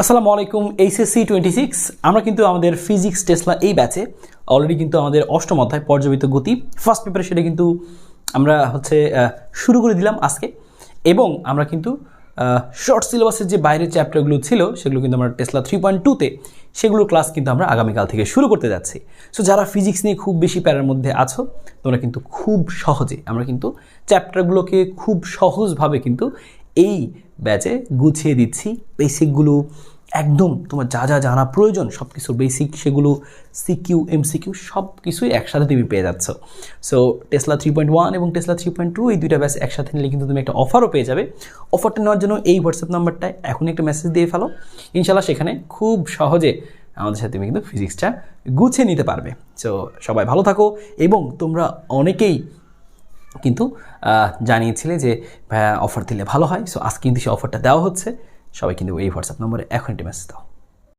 আসসালামু আলাইকুম HSC twenty six আমরা কিন্তু আমাদের ফিজিক্স টেসলা এই ব্যাচে অলরেডি কিন্তু আমাদের অষ্টম অধ্যায় পর্যবিত গতি। ফার্স্ট পেপারে সেটা কিন্তু আমরা হচ্ছে শুরু করে দিলাম আজকে। এবং আমরা কিন্তু শর্ট সিলেবাসের যে বাইরের চ্যাপ্টারগুলো ছিল, সেগুলো কিন্তু আমরা টেসলা থ্রি পয়েন্ট টুতে সেগুলোর ক্লাস কিন্তু আমরা আগামীকাল থেকে শুরু করতে যাচ্ছি। সো যারা ফিজিক্স নিয়ে খুব বেশি প্যারার মধ্যে আছো, তোমরা কিন্তু খুব সহজে, আমরা কিন্তু চ্যাপ্টারগুলোকে খুব সহজভাবে কিন্তু এই ব্যাচে গুছিয়ে দিচ্ছি। বেসিকগুলো একদম তোমার যা যা জানা প্রয়োজন সব কিছু বেসিক সেগুলো সিকিউ এমসিকিউ সব কিছুই একসাথে তুমি পেয়ে যাচ্ছ। So Tesla three point one এবং টেসলা থ্রি পয়েন্ট টু এই দুইটা ব্যাচ একসাথে নিলে কিন্তু তুমি একটা অফারও পেয়ে যাবে। অফারটা নেওয়ার জন্য এই হোয়াটসঅ্যাপ নাম্বারটায় এখনই একটা মেসেজ দিয়ে ফেলো। ইনশাল্লাহ সেখানে খুব সহজে আমাদের সাথে তুমি কিন্তু ফিজিক্সটা গুছিয়ে নিতে পারবে। সো সবাই ভালো থাকো এবং তোমরা অনেকেই কিন্তু জানিয়েছিলে যে অফার দিলে ভালো হয়। সো আজকে কিন্তু সেই অফারটা দেওয়া হচ্ছে। সবাই কিন্তু এই হোয়াটসঅ্যাপ নম্বরে এখন একটি মেসেজ দাও।